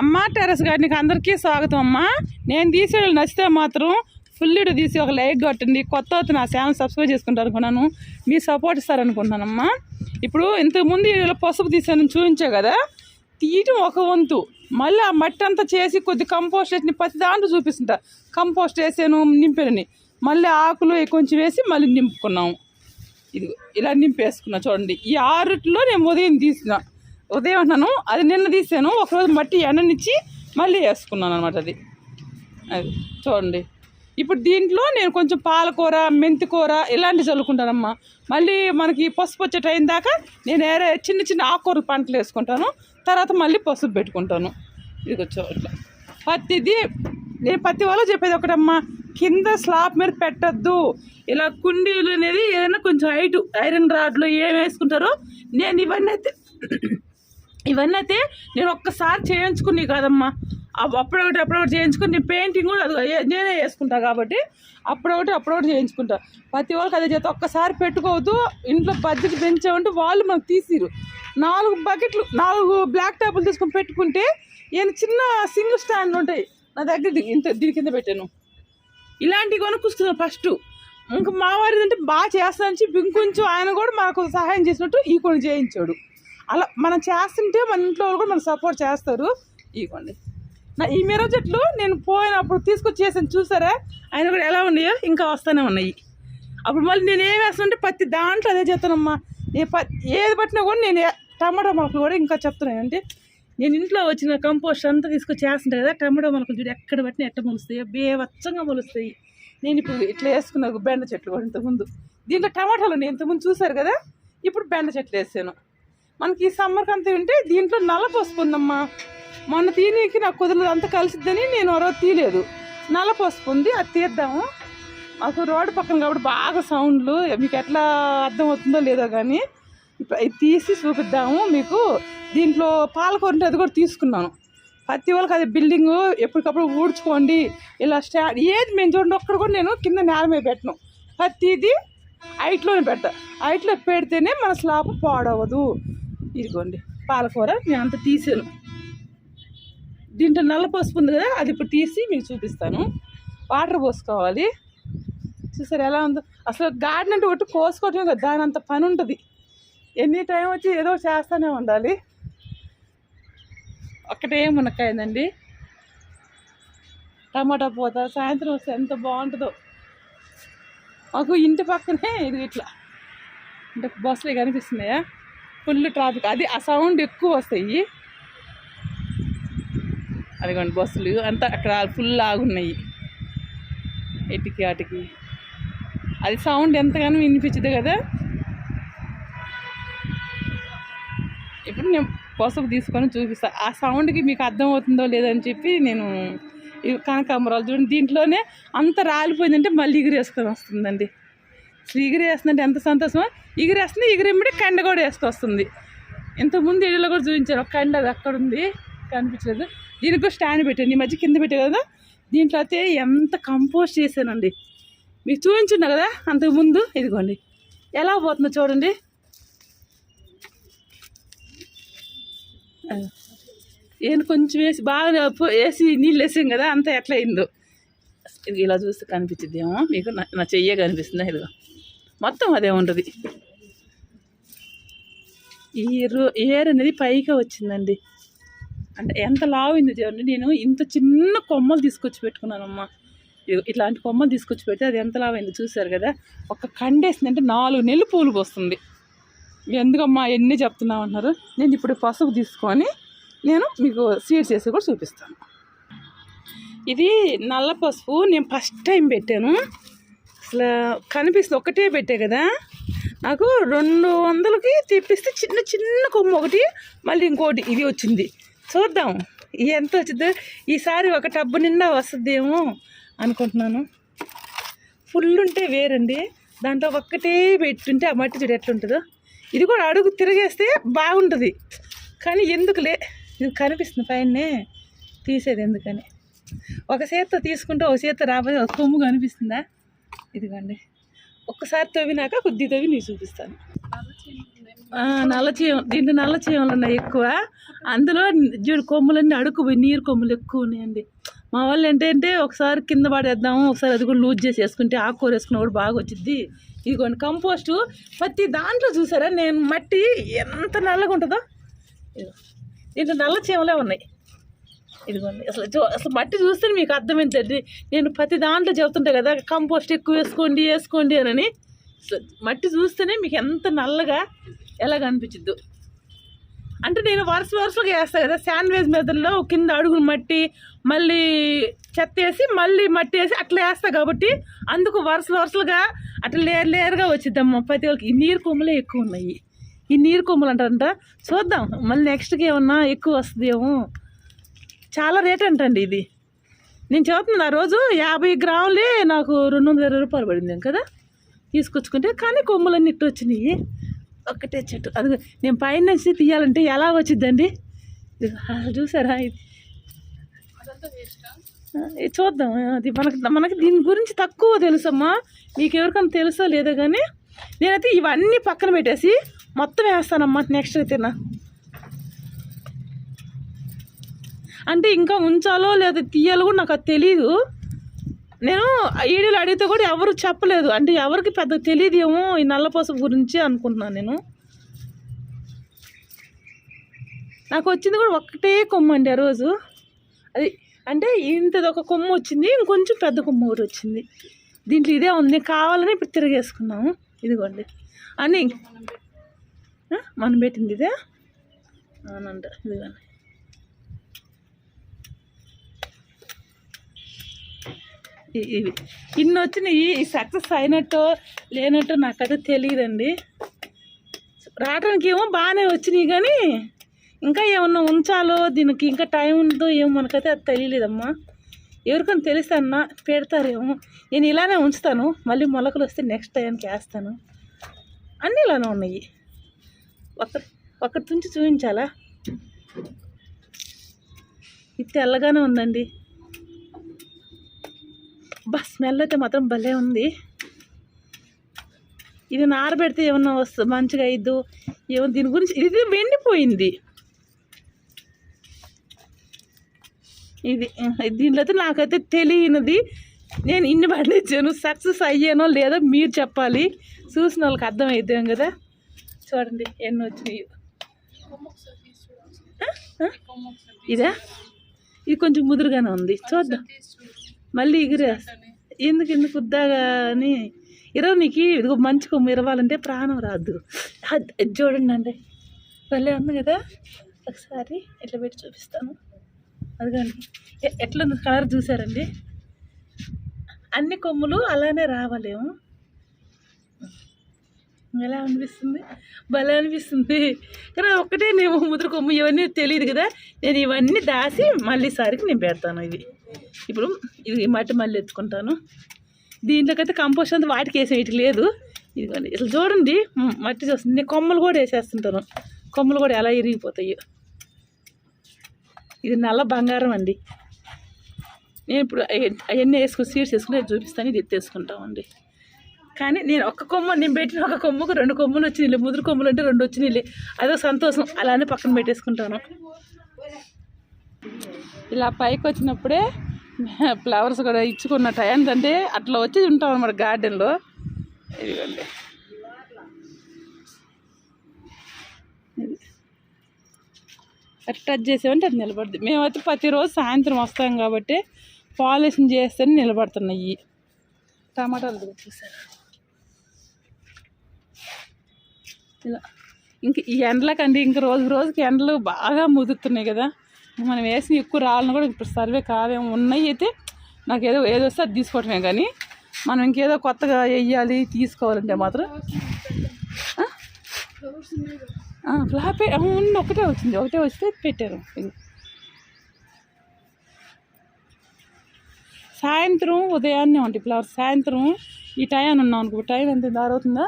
అమ్మ టెరస్ గార్డెన్కి అందరికీ స్వాగతం అమ్మా. నేను తీసేవాళ్ళు నచ్చితే మాత్రం ఫుల్ ఇడు తీసి ఒక లైక్ కొట్టండి. కొత్త అవుతుంది నా ఛానల్ సబ్స్క్రైబ్ చేసుకుంటారు అనుకున్నాను. మీ సపోర్ట్ ఇస్తారనుకుంటున్నానమ్మా ఇప్పుడు ఇంతకుముందు వీడియోలో పసుపు తీసాను చూపించా కదా? తీయటం ఒక వంతు. మళ్ళీ ఆ మట్టి అంతా చేసి కొద్ది కంపోస్ట్ వేసి ప్రతి దాంట్లో చూపిస్తుంటా. కంపోస్ట్ వేసాను నింపానని. మళ్ళీ ఆకులు కొంచెం వేసి మళ్ళీ నింపుకున్నాము ఇది ఇలా నింపేసుకున్నా చూడండి. ఈ ఆరుట్లో నేను ఉదయం తీసిన. ఉదయం అన్నాను అది నిన్న తీసాను ఒకరోజు మట్టి ఎండనిచ్చి మళ్ళీ వేసుకున్నాను అనమాట అది. అది చూడండి. ఇప్పుడు దీంట్లో నేను కొంచెం పాలకూర మెంతికూర ఇలాంటివి చల్లుకుంటానమ్మా. మళ్ళీ మనకి పసుపు వచ్చే టైం దాకా నేను వేరే చిన్న చిన్న ఆకుకూరలు పంటలు వేసుకుంటాను తర్వాత మళ్ళీ పసుపు పెట్టుకుంటాను. ఇదిగొచ్చు ఇట్లా. పత్తిది నేను పత్తి వాళ్ళు చెప్పేది ఒకటమ్మా కింద స్లాబ్ మీద పెట్టద్దు. ఇలా కుండీలు అనేది ఏదైనా కొంచెం హైట్ ఐరన్ రాడ్లు ఏం వేసుకుంటారో నేను ఇవన్నీ అయితే ఇవన్నీ అయితే నేను ఒక్కసారి చేయించుకుని కాదమ్మా. అప్పుడొకటి అప్పుడొకటి చేయించుకుని నేను పెయింటింగ్ కూడా అది నేనే వేసుకుంటా కాబట్టి అప్పుడొకటి అప్పుడొకటి చేయించుకుంటా. ప్రతి వాళ్ళకి అదే చేత ఒక్కసారి పెట్టుకోవద్దు ఇంట్లో బడ్జెట్ పెంచామంటే వాళ్ళు మనకు తీసిరు. నాలుగు బకెట్లు నాలుగు బ్లాక్ టాపులు తీసుకొని పెట్టుకుంటే నేను చిన్న సింగిల్ స్టాండ్ ఉంటాయి. నా దగ్గర ఇంత దీని కింద పెట్టాను. ఇలాంటివి కొనుక్కొస్తున్నాను ఫస్ట్. ఇంకా మా వారిదంటే బాగా చేస్తానని చెప్పి ఇంకొంచెం ఆయన కూడా మనకు సహాయం చేసినట్టు ఈ కొన్ని చేయించాడు. అలా మనం చేస్తుంటే మన ఇంట్లో వాళ్ళు కూడా మనం సపోర్ట్ చేస్తారు. ఇవ్వండి నా ఈ మిర చెట్లు నేను పోయినప్పుడు తీసుకొచ్చి చేసాను చూసారా? ఆయన కూడా ఎలా ఉన్నాయో? ఇంకా వస్తూనే ఉన్నాయి. అప్పుడు మళ్ళీ నేను ఏం వేస్తానంటే ప్రతి దాంట్లో అదే చెప్తానమ్మా నేను ఏది పట్టినా కూడా నేను టమాటో టమాటా మొలకలు కూడా ఇంకా చెప్తున్నాను. అంటే నేను ఇంట్లో వచ్చిన కంపోస్ట్ అంతా తీసుకొచ్చి చేస్తుంటా కదా టమాటో మొలకలు చూడు ఎక్కడ పట్టినా ఎట్ట మొలుస్తాయో? బేవచ్చంగా మొలుస్తాయి. నేను ఇప్పుడు ఇట్లా వేసుకున్నా బెండ చెట్లు కూడా ఇంతకుముందు. దీంట్లో టమాటాలు నేను ఇంతకుముందు చూసారు కదా? ఇప్పుడు బెండ చెట్లు వేసాను. మనకి ఈ సమ్మర్కి అంత ఉంటే దీంట్లో నల్ల పసుపు ఉందమ్మా మొన్న తీనికి నాకు కుదరదు అంత కలిసిద్దని నేను ఆ తీయలేదు నల్ల పసుపు ఉంది అది తీద్దాము. మాకు రోడ్డు పక్కన కాబట్టి బాగా సౌండ్లు. మీకు ఎట్లా అర్థమవుతుందో లేదో కానీ ఇప్పుడు తీసి చూపిద్దాము మీకు. దీంట్లో పాలకూర ఉంటే అది కూడా తీసుకున్నాను. ప్రతి వాళ్ళకి అది బిల్డింగ్ ఎప్పటికప్పుడు ఊడ్చుకోండి. ఇలా స్టా ఏది మేము చూడండి ఒక్కడ కూడా నేను కింద నేల మీద పెట్టను. ప్రతిది హైట్లోనే పెడతా. హైట్లో పెడితేనే మన స్లాబ్ పాడవదు. ఇదిగోండి పాలకూర నేను అంత తీసాను. దీంట్లో నల్ల పసుపు ఉంది కదా అది ఇప్పుడు తీసి మీకు చూపిస్తాను. వాటర్ పోసుకోవాలి. చూసారు ఎలా ఉందో? అసలు గార్డెన్ అంటే ఒకటి కోసుకోవటమే కదా దాని అంత పని ఉంటుంది. ఎనీ టైం వచ్చి ఏదో ఒకటి చేస్తూనే ఉండాలి. ఒక్కటే మునక్కాయిందండి. టమాటా పోత సాయంత్రం వస్తే ఎంత బాగుంటుందో. మాకు ఇంటి పక్కనే ఇది ఇట్లా. అంటే బస్సులు కనిపిస్తున్నాయా? Full traffic. అది ఆ సౌండ్ ఎక్కువ వస్తాయి. అదిగోండి బస్సులు. అంతా అక్కడ ఫుల్ ఆగున్నాయి. ఇటుకి అటుకి. అది సౌండ్ ఎంతగానో వినిపించదు కదా. ఇప్పుడు నేను పసుపు తీసుకొని చూపిస్తాను ఆ సౌండ్కి మీకు అర్థమవుతుందో లేదని చెప్పి నేను కనకాంబరాలు చూడండి. దీంట్లోనే అంత రాలిపోయిందంటే మళ్ళీ ఎగిరేసుకొని వస్తుందండి. ఎగిరేస్తుందంటే ఎంత సంతోషమో? ఎగిరేస్తుంది ఎగిరెమ్మడి కండ కూడా వేస్తూ వస్తుంది ఇంతకుముందు ఇళ్ళలో కూడా చూపించారు ఒక కండ అది అక్కడ ఉంది కనిపించలేదు. దీనికి కూడా స్టాండ్ పెట్టాను ఈ మధ్య కింద పెట్టే కదా. దీంట్లో అయితే ఎంత కంపోస్ట్ చేశానండి. మీకు చూపించున్నా కదా అంతకుముందు ఇదిగోండి. ఎలా పోతుందో చూడండి. ఏను కొంచెం వేసి బాగా వేసి నీళ్ళు వేసాం కదా అంతా ఎట్లా అయిందో. ఇది ఇలా చూస్తే కనిపించిద్దేమో మీకు నా నా చెయ్యే కనిపిస్తుందా ఇదిగో. మొత్తం అదే ఉంటుంది. ఈ ఏర్ అనేది పైగా వచ్చిందండి. అంటే ఎంత లావైంది చూడండి. నేను ఇంత చిన్న కొమ్మలు తీసుకొచ్చి పెట్టుకున్నానమ్మా. ఇట్లాంటి కొమ్మలు తీసుకొచ్చి పెడితే అది ఎంత లావైంది చూశారు కదా. ఒక కండేసిందంటే నాలుగు నెలలు పూలు పోస్తుంది. ఎందుకమ్మా ఎన్ని చెప్తున్నావు అంటున్నారు. నేను ఇప్పుడు పసుపు తీసుకొని నేను మీకు సీడ్స్ వేసి కూడా చూపిస్తాను. ఇది నల్ల పసుపు. నేను ఫస్ట్ టైం పెట్టాను. అసలు కనిపిస్తుంది. ఒకటే పెట్టే కదా? నాకు రెండు వందలకి తెప్పిస్తే చిన్న చిన్న కొమ్మ ఒకటి మళ్ళీ ఇంకోటి. ఇది వచ్చింది. చూద్దాం. ఇది ఎంత వచ్చిందో? ఈసారి ఒక టబ్బు నిండా వస్తుందేమో అనుకుంటున్నాను. ఫుల్ ఉంటే వేరండి. దాంట్లో ఒక్కటే పెట్టుంటే ఆ మట్టి చూడు ఎట్లుంటుందో. ఇది కూడా అడుగు తిరిగేస్తే బాగుంటుంది. కానీ ఎందుకులే? ఇది కనిపిస్తుంది పైనే. తీసేది ఎందుకని? ఒక చేత్తో తీసుకుంటే ఒక చేత్తో రాబోయే ఒక కొమ్ము కనిపిస్తుందా? ఇదిగోండి. ఒక్కసారి తవ్వినాక కొద్ది తవ్వి నీకు చూపిస్తాను. ఆ, నల్ల చీమ దీంట్లో నల్ల చీమలు ఉన్నాయి ఎక్కువ. అందులో చూడు కొమ్ములన్నీ అడుక్కుపోయి నీరు కొమ్ములు ఎక్కువ ఉన్నాయండి. మా వాళ్ళు ఏంటంటే ఒకసారి కింద పడేద్దాము ఒకసారి అది కూడా లూజ్ చేసి వేసుకుంటే ఆకుకూర వేసుకున్న కూడా బాగా వచ్చింది ఇదిగోండి కంపోస్టు. ప్రతి దాంట్లో చూసారా? నేను మట్టి ఎంత నల్లగా ఉంటుందో? దీంట్లో నల్ల చీమలే ఉన్నాయి. ఇదిగోండి. అసలు అసలు మట్టి చూస్తే మీకు అర్థమైందండి. నేను ప్రతి దాంట్లో చెబుతుంటా కదా కంపోస్ట్ ఎక్కువ వేసుకోండి వేసుకోండి అని మట్టి చూస్తేనే మీకు ఎంత నల్లగా ఎలా కనిపించిద్దు అంటే నేను వరుస వరుసగా వేస్తాను కదా శాండ్వేజ్ మెదడులో కింద అడుగులు మట్టి మళ్ళీ చెత్త వేసి మళ్ళీ మట్టి వేసి అట్లా వేస్తా కాబట్టి అందుకు వరుస వరుసలుగా అట్లా లేర్ లేరుగా వచ్చిద్దమ్మ. ప్రతి ఒక్కరికి ఈ నీరు కొమ్మలే ఎక్కువ ఉన్నాయి. ఈ నీరు కొమ్మలు అంటారంట. చూద్దాం మళ్ళీ నెక్స్ట్కి ఏమన్నా ఎక్కువ వస్తుందేమో. చాలా రేట్ అంటండి ఇది. నేను చెబుతున్నాను ఆ రోజు యాభై గ్రాములే నాకు రెండు వందల ఇరవై రూపాయలు పడింది కదా? తీసుకొచ్చుకుంటే కానీ కొమ్మలన్నీ ఇట్టు వచ్చినాయి. ఒక్కటే చెట్టు. అది నేను పైన నుంచి తీయాలంటే ఎలా అసలు చూసారా ఇది? చూద్దాం. అది మనకి మనకి దీని గురించి తక్కువ తెలుసమ్మా. మీకు ఎవరికైనా తెలుసో లేదో కానీ నేనైతే ఇవన్నీ పక్కన పెట్టేసి మొత్తం వేస్తానమ్మా. నెక్స్ట్ అయితేనా అంటే ఇంకా ఉంచాలో లేదా తీయాలో కూడా నాకు అది తెలీదు. నేను ఈడీలు అడిగితే కూడా ఎవరు చెప్పలేదు. అంటే ఎవరికి పెద్ద తెలియదు ఏమో ఈ నల్లపోసం గురించి అనుకుంటున్నాను నేను. నాకు వచ్చింది కూడా ఒక్కటే కొమ్మ అండి ఆ రోజు. అది అంటే ఇంతది ఒక కొమ్మ వచ్చింది ఇంకొంచెం పెద్ద కొమ్మ ఒకటి వచ్చింది. దీంట్లో ఇదే ఉంది. కావాలని ఇప్పుడు తిరిగేసుకున్నాము. ఇదిగోండి. అని మనం పెట్టింది ఇదే? అవునండి ఇదిగోండి. ఇవి. ఇన్ని వచ్చినాయి ఈ సక్సెస్ అయినట్టు లేనట్టు నాకైతే తెలియదండి రావడానికి ఏమో బాగానే వచ్చినాయి కానీ ఇంకా ఏమన్నా ఉంచాలో దీనికి ఇంకా టైం ఉందో ఏమో మనకైతే అది తెలియలేదమ్మా ఎవరికైనా తెలిస్తే అన్న పెడతారేమో. నేను ఇలానే ఉంచుతాను మళ్ళీ మొలకలు వస్తే నెక్స్ట్ టైంకి వేస్తాను అన్నీ ఇలానే ఉన్నాయి. ఒక్క ఒక్కటి నుంచి చూపించాలా ఇది తెల్లగానే ఉందండి. బా స్మెల్ అయితే మాత్రం భలే ఉంది. ఇది నారబెడితే ఏమన్నా వస్తుంది మంచిగా అయిద్దు? ఏమో దీని గురించి ఇది వెండిపోయింది. ఇది దీనిలో అయితే నాకైతే తెలియనిది. నేను ఇన్ని పండించాను సక్సెస్ అయ్యానో లేదో మీరు చెప్పాలి. చూసిన వాళ్ళకి అర్థమవుతాం కదా? చూడండి ఎన్ని వచ్చినాయి. ఇదా? ఇది కొంచెం ముదురుగానే ఉంది. చూద్దాం. మళ్ళీ ఎగిరే ఎందుకు ఎందుకు వద్దాగా అని? ఇరవ నీకు ఇదిగో మంచి కొమ్ము ఇరవాలంటే ప్రాణం రాదు. చూడండి అండి. భలే ఉంది కదా? ఒకసారి ఇట్లా పెట్టి చూపిస్తాను. అదిగోండి. ఎట్లా ఉంది? కలర్ చూసారండి? అన్ని కొమ్ములు అలానే రావలేము. ఎలా అనిపిస్తుంది? భలే అనిపిస్తుంది. కానీ ఒక్కటే నేను ముద్ర కొమ్ము ఇవన్నీ తెలియదు కదా? నేను ఇవన్నీ దాసి మళ్ళీ సారికి నేను పెడతాను ఇది ఇప్పుడు ఇది మట్టి మళ్ళీ ఎత్తుకుంటాను. దీంట్లోకైతే కంపోస్ట్ అంతా వాటికి వేసే లేదు. ఇదిగోండి ఇట్లా చూడండి. మట్టి చూస్తుంది నేను కొమ్మలు కూడా వేసేస్తుంటాను. కొమ్మలు కూడా ఎలా ఇరిగిపోతాయి. ఇది నల్ల బంగారం అండి. నేను ఇప్పుడు అవన్నీ వేసుకుని సీడ్స్ వేసుకుని చూపిస్తాను ఇది ఎత్తేసుకుంటామండి. కానీ నేను ఒక్క కొమ్మ నేను పెట్టిన ఒక కొమ్మకు రెండు కొమ్మలు వచ్చినాయి. ముదురు కొమ్మలు అంటే రెండు వచ్చినాయి అదో సంతోషం. అలానే పక్కన పెట్టేసుకుంటాను. ఇలా పైకి వచ్చినప్పుడే ఫ్లవర్స్ కూడా ఇచ్చుకున్న ఏంటంటే అంటే అట్లా వచ్చి ఉంటాం అనమాట గార్డెన్లో. ఇదిగోండి. ఇది. టచ్ చేసామంటే అది నిలబడుద్ది. మేమైతే ప్రతిరోజు సాయంత్రం వస్తాం కాబట్టి పాలిషన్ చేస్తేనే నిలబడుతున్నాయి. టమాటాలు చూసారు? ఇలా. ఇంక ఈ ఎండలకండి ఇంక రోజు రోజుకి ఎండలు బాగా ముదురుతున్నాయి కదా. మనం వేసిన ఎక్కువ రాళ్ళను కూడా ఇప్పుడు సర్వే కావేమో ఉన్నాయి అయితే నాకు ఏదో ఏదో వస్తే అది తీసుకోవటమే కానీ మనం ఇంకేదో కొత్తగా వేయాలి తీసుకోవాలంటే మాత్రం. ఫ్లాపే ఉంది ఒకటే వచ్చింది. ఒకటే వస్తే పెట్టారు. సాయంత్రం ఉదయాన్నే ఉంటాయి ఫ్లవర్స్ సాయంత్రం ఈ టైం అని ఉన్నాం అనుకో టైం ఎంత? దారవుతుందా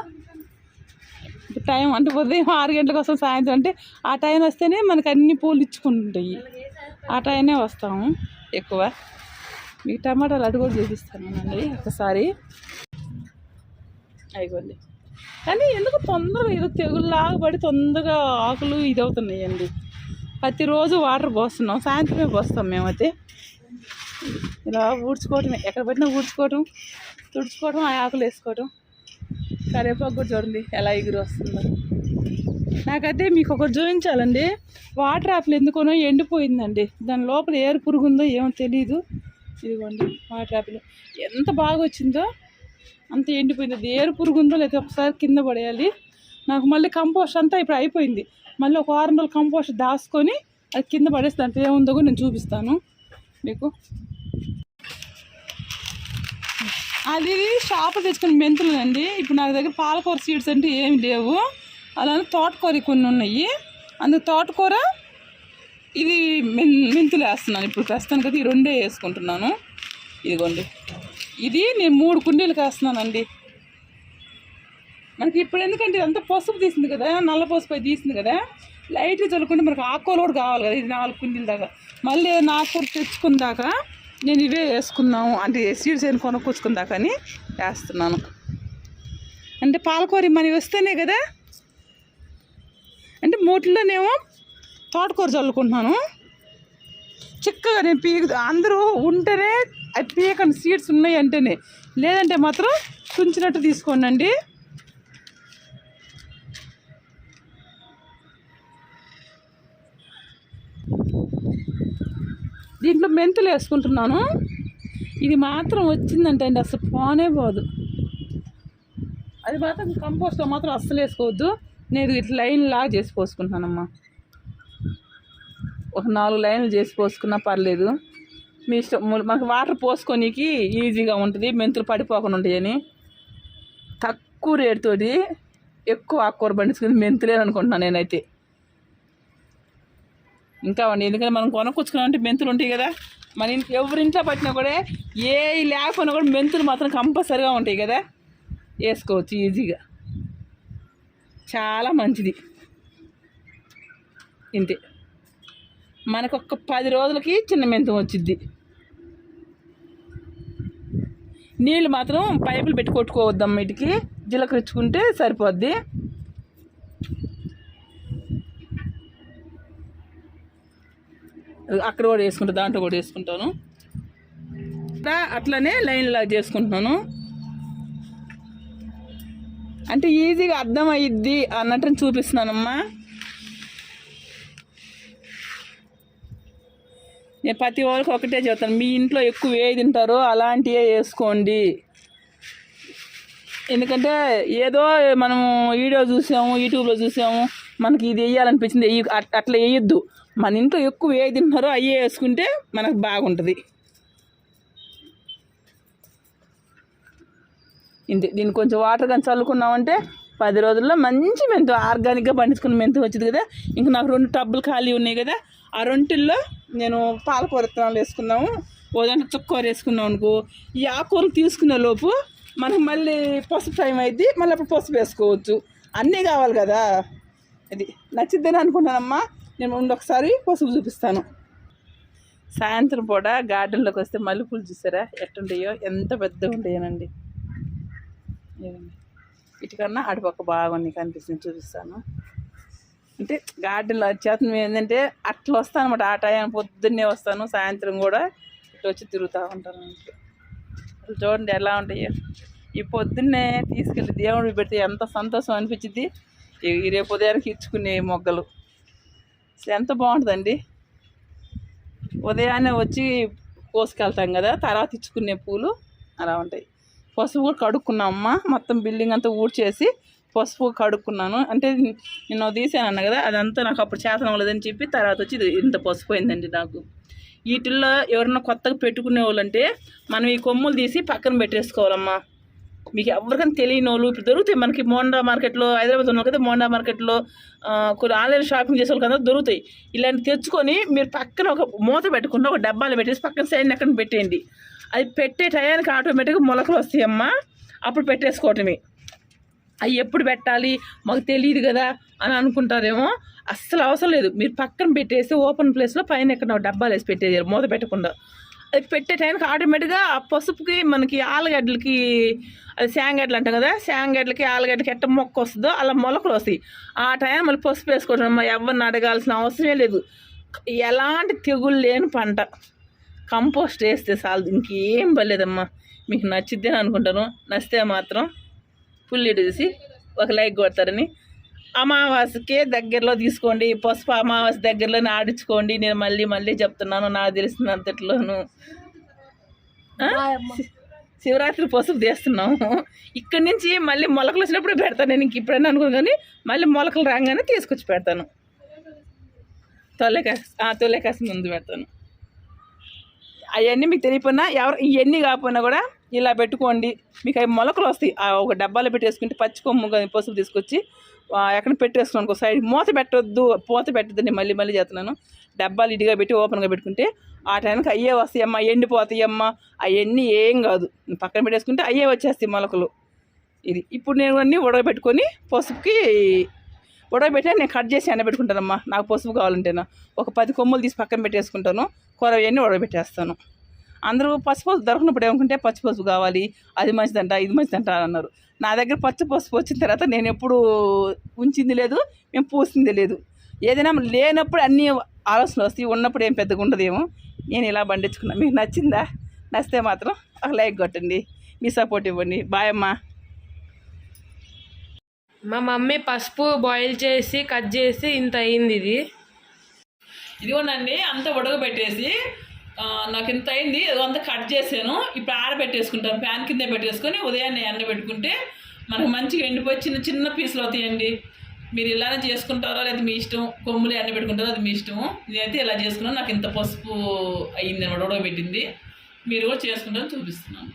టైం అంటే ఉదయం ఆరు గంటల కోసం సాయంత్రం. అంటే ఆ టైం వస్తేనే మనకు అన్ని పూలు ఇచ్చుకుంటాయి. ఆ టైమే వస్తాము ఎక్కువ. మీకు టమాటాలు అటు కూడా చూపిస్తాను అండి ఒకసారి. అయిపోయింది. కానీ ఎందుకు తొందరగా ఏదో తెగుల్లాగా పడి తొందరగా ఆకులు ఇది అవుతున్నాయండి ప్రతిరోజు వాటర్ పోస్తున్నాం సాయంత్రమే పోస్తాం మేమైతే. ఇలా ఊడ్చుకోవటమే. ఎక్కడ పట్టినా ఊడ్చుకోవటం తుడుచుకోవటం ఆ ఆకులు వేసుకోవటం. కరివేపాకు కూడా చూడండి ఎలా ఎగురు వస్తుందో. నాకైతే మీకు ఒకటి చూపించాలండి. వాటర్ యాపిల్ ఎందుకోనో ఎండిపోయిందండి. దాని లోపల ఏరు పురుగు ఉందో ఏమో తెలియదు ఇదిగోండి వాటర్ యాపిల్ ఎంత బాగా వచ్చిందో అంత ఎండిపోయింది. అది ఏరు పురుగు ఉందో లేకపోతే ఒకసారి కింద పడేయాలి. నాకు మళ్ళీ కంపోస్ట్ అంతా ఇప్పుడు అయిపోయింది. మళ్ళీ ఒక వారం రోజులు కంపోస్ట్ దాచుకొని అది కింద పడేసి దాంట్లో ఏముందో కూడా నేను చూపిస్తాను. మీకు అది షాప్ తెచ్చుకున్న మెంతులు అండి ఇప్పుడు నా దగ్గర పాలకూర సీడ్స్ అంటే ఏమి లేవు. అలానే తోటకూర కొన్ని ఉన్నాయి. అందుకు తోటకూర ఇది మెన్ మెంతులు వేస్తున్నాను. ఇప్పుడు ప్రస్తుతానికి అయితే ఈ రెండే వేసుకుంటున్నాను. ఇదిగోండి. ఇది నేను మూడు కుండీలకు వేస్తున్నానండి. మనకి ఇప్పుడు ఎందుకంటే ఇదంతా పసుపు తీసింది కదా నల్ల పసుపు తీసింది కదా లైట్గా చల్లుకుంటే మనకు ఆకుకూర కూడా కావాలి కదా ఇది నాలుగు కుండీల దాకా. మళ్ళీ ఏదైనా ఆకుకూర తెచ్చుకున్న దాకా నేను ఇవే వేసుకున్నాము అంటే సీడ్స్ ఏం కొనుక్కొచ్చుకున్న అని వేస్తున్నాను. అంటే పాలకూర మనవి వస్తేనే కదా? అంటే మూటిలోనేమో తోటకూర చల్లుకుంటున్నాను. చిక్కగా నేను పీక అందరూ ఉంటేనే అవి పీకని సీడ్స్ ఉన్నాయి అంటేనే. లేదంటే మాత్రం తుంచినట్టు తీసుకోండి. దీంట్లో మెంతులు వేసుకుంటున్నాను. ఇది మాత్రం వచ్చిందంటే అండి అసలు పోనే పోదు. అది మాత్రం కంపోస్ట్లో మాత్రం అస్సలు వేసుకోవద్దు. నేను ఇట్లా లైన్ లాగా చేసి పోసుకుంటున్నానమ్మా ఒక నాలుగు లైన్లు చేసి పోసుకున్నా పర్లేదు. మీ ఇష్టం మనకు వాటర్ పోసుకోనీకి ఈజీగా ఉంటుంది మెంతులు పడిపోకుండా ఉంటాయని. తక్కువ రేటుతోటి ఎక్కువ ఆకుకూర పండించుకుని మెంతులేననుకుంటున్నాను నేనైతే. ఇంకా అండి ఎందుకంటే మనం కొనుక్కొచ్చుకున్నామంటే మెంతులు ఉంటాయి కదా. మన ఇంట్లో ఎవరింట్లో పట్టినా కూడా ఏ లేకపోయినా కూడా మెంతులు మాత్రం కంపల్సరిగా ఉంటాయి కదా. వేసుకోవచ్చు ఈజీగా. చాలా మంచిది. ఇంతే. మనకు ఒక పది రోజులకి చిన్న మెంతం వచ్చిద్ది. నీళ్ళు మాత్రం పైపులు పెట్టి కొట్టుకోవద్దాం వీటికి జీలకరించుకుంటే సరిపోద్ది. అక్కడ కూడా వేసుకుంటాను దాంట్లో కూడా వేసుకుంటాను. అట్లనే లైన్ చేసుకుంటున్నాను. అంటే ఈజీగా అర్థమయ్యిద్ది అన్నట్టు చూపిస్తున్నానమ్మా. నేను ప్రతి వాళ్ళకి ఒకటే చెప్తాను మీ ఇంట్లో ఎక్కువ ఏ తింటారో అలాంటివే వేసుకోండి. ఎందుకంటే ఏదో మనము వీడియో చూసాము యూట్యూబ్లో చూసాము మనకి ఇది వేయాలనిపించింది అట్లా వేయొద్దు. మన ఇంట్లో ఎక్కువ ఏ తిన్నారో అయ్యే వేసుకుంటే మనకు బాగుంటుంది. ఇంతే దీన్ని కొంచెం వాటర్ కానీ చల్లుకున్నామంటే పది రోజుల్లో మంచి మెంతు ఆర్గానిక్గా పండించుకున్న మెంతు వచ్చింది కదా. ఇంకా నాకు రెండు టబ్బులు ఖాళీ ఉన్నాయి కదా. ఆ రెంటిల్లో నేను పాలకూర విత్తనాలు వేసుకున్నాము ఉదయం చుక్కూర వేసుకున్నాం అనుకో. ఈ ఆకూరలు తీసుకునే లోపు మనకు మళ్ళీ పసుపు టైం అయింది మళ్ళీ అప్పుడు పసుపు వేసుకోవచ్చు. అన్నీ కావాలి కదా. అది నచ్చిద్దని అనుకున్నానమ్మా నేను ముందు ఒకసారి పసుపు చూపిస్తాను. సాయంత్రం పూట గార్డెన్లోకి వస్తే మల్లెపూలు చూసారా? ఎట్టుంటాయో ఎంత పెద్దగా ఉంటాయోనండి. ఇటుకన్నా అటుపక్క బాగున్నాయి కనిపిస్తుంది చూపిస్తాను. అంటే గార్డెన్లో వచ్చేస్తాం ఏంటంటే అట్లా వస్తాను అనమాట ఆ టైం పొద్దున్నే వస్తాను సాయంత్రం కూడా ఇటు వచ్చి తిరుగుతూ ఉంటాను అసలు చూడండి ఎలా ఉంటాయో. ఈ పొద్దున్నే తీసుకెళ్ళి దేవుడికి పెడితే ఎంత సంతోషం అనిపించింది ఈ రేపు ఉదయానికి ఇచ్చుకునే మొగ్గలు. అసలు ఎంత బాగుంటుందండి? ఉదయాన్నే వచ్చి కోసుకెళ్తాం కదా తర్వాత ఇచ్చుకునే పూలు అలా ఉంటాయి. పసుపు కూడా కడుక్కున్నామమ్మ మొత్తం బిల్డింగ్ అంతా ఊడ్చేసి పసుపు కడుక్కున్నాను. అంటే నేను తీసాను అన్న కదా అదంతా నాకు అప్పుడు చేతనం లేదని చెప్పి తర్వాత వచ్చి ఇంత పసుపు అయిందండి నాకు. వీటిల్లో ఎవరన్నా కొత్తగా పెట్టుకునే వాళ్ళంటే మనం ఈ కొమ్ములు తీసి పక్కన పెట్టేసుకోవాలమ్మా. మీకు ఎవరికైనా తెలియని వాళ్ళు ఇప్పుడు దొరుకుతాయి మనకి మోండా మార్కెట్లో హైదరాబాద్ ఉన్న కదా మోండా మార్కెట్లో కొన్ని ఆన్లైన్ షాపింగ్ చేసే వాళ్ళకి దొరుకుతాయి. ఇలాంటి తెచ్చుకొని మీరు పక్కన ఒక మూత పెట్టకుండా ఒక డబ్బాలో పెట్టేసి పక్కన సైడ్ ఎక్కడ పెట్టేయండి. అది పెట్టే టయానికి ఆటోమేటిక్గా మొలకలు వస్తాయమ్మా. అప్పుడు పెట్టేసుకోవటమే. అవి ఎప్పుడు పెట్టాలి? మాకు తెలియదు కదా అని అనుకుంటారేమో. అస్సలు అవసరం లేదు. మీరు పక్కన పెట్టేసి ఓపెన్ ప్లేస్లో పైన ఎక్కడ డబ్బాలు వేసి పెట్టేది మూత పెట్టకుండా. పెట్టే టైంకి ఆటోమేటిక్గా ఆ పసుపుకి మనకి ఆలుగడ్డలకి అది శాంగడ్డలు అంటాం కదా శాంగడ్డలకి ఆలుగడ్డలకి ఎట్ట మొక్క వస్తుందో అలా మొలకలు వస్తాయి. ఆ టైం మళ్ళీ పసుపు వేసుకోవడం అమ్మ ఎవరిని అడగాల్సిన అవసరమే లేదు. ఎలాంటి తెగులు లేని పంట. కంపోస్ట్ వేస్తే చాలు ఇంకేం పర్లేదమ్మా. మీకు నచ్చిద్దే అని అనుకుంటాను. నచ్చితే మాత్రం పుల్లి చూసి ఒక లైక్ కొడతారని. అమావాస్యకే దగ్గరలో తీసుకోండి పసుపు అమావాస్య దగ్గరలోనే ఆడించుకోండి. నేను మళ్ళీ మళ్ళీ చెప్తున్నాను నాకు తెలిసినంతట్లోను. శివరాత్రి పసుపు తీస్తున్నాము. ఇక్కడి నుంచి మళ్ళీ మొలకలు వచ్చినప్పుడు పెడతాను నేను ఇంక ఇప్పుడైనా అనుకోను కానీ మళ్ళీ మొలకలు రాగానే తీసుకొచ్చి పెడతాను. తొలకాసి తొలకాసి ముందు పెడతాను. అవన్నీ మీకు తెలియపోయినా ఎవరు ఇవన్నీ కాకపోయినా కూడా ఇలా పెట్టుకోండి. మీకు అవి మొలకలు వస్తాయి. ఆ ఒక డబ్బాలో పెట్టేసుకుంటే పచ్చి కొమ్ము పసుపు తీసుకొచ్చి ఎక్కడ పెట్టేసుకున్నాను ఒక సైడ్ మూత పెట్టొద్దు పూత నేను మళ్ళీ మళ్ళీ చేస్తున్నాను. డబ్బాలు ఇటుగా పెట్టి ఓపెన్గా పెట్టుకుంటే ఆ టైంకి అయ్యే వస్తాయి అమ్మ ఎండిపోతాయి అమ్మ అవన్నీ ఏం కాదు. పక్కన పెట్టేసుకుంటే అయ్యే వచ్చేస్తాయి మొలకలు. ఇది ఇప్పుడు నేను అన్నీ ఉడకబెట్టుకొని పసుపుకి ఉడకబెట్టి నేను కట్ చేసి ఎండబెట్టుకుంటానమ్మా. నాకు పసుపు కావాలంటేనా. ఒక పది కొమ్ములు తీసి పక్కన పెట్టేసుకుంటాను. కూర అవన్నీ ఉడకబెట్టేస్తాను. అందరూ పసుపు దొరకనప్పుడు ఏమనుకుంటే పచ్చి పసుపు కావాలి అది మంచిదంట ఇది మంచిదంట అని అన్నారు. నా దగ్గర పచ్చి పసుపు వచ్చిన తర్వాత నేను ఎప్పుడు ఉంచింది లేదు మేము పూసింది లేదు. ఏదైనా లేనప్పుడు అన్ని ఆలోచనలు వస్తాయి ఉన్నప్పుడు ఏం పెద్దగా ఉండదేమో. నేను ఇలా పండించుకున్నా. మీకు నచ్చిందా? నచ్చితే మాత్రం ఒక లైక్ కొట్టండి. మీ సపోర్ట్ ఇవ్వండి. బాయ్ అమ్మా. మా మమ్మీ పసుపు బాయిల్ చేసి కట్ చేసి ఇంత అయింది ఇది. ఇదిగోనండి అంతా ఉడకబెట్టేసి నాకు ఇంత అయింది అంతా కట్ చేసాను ఇప్పుడు ఆరబెట్టేసుకుంటాను ప్యాన్ కింద పెట్టేసుకొని ఉదయాన్నే ఎండబెట్టుకుంటే మనకు మంచిగా ఎండిపోయి చిన్న చిన్న పీసులు అవుతాయండి. మీరు ఇలానే చేసుకుంటారో లేదా మీ ఇష్టం కొమ్ములు ఎండబెట్టుకుంటారో అది మీ ఇష్టము నేనైతే ఇలా చేసుకున్నాను నాకు ఇంత పసుపు అయ్యింది అనమాట ఉడకబెట్టింది. మీరు కూడా చేసుకుంటారని చూపిస్తున్నాను.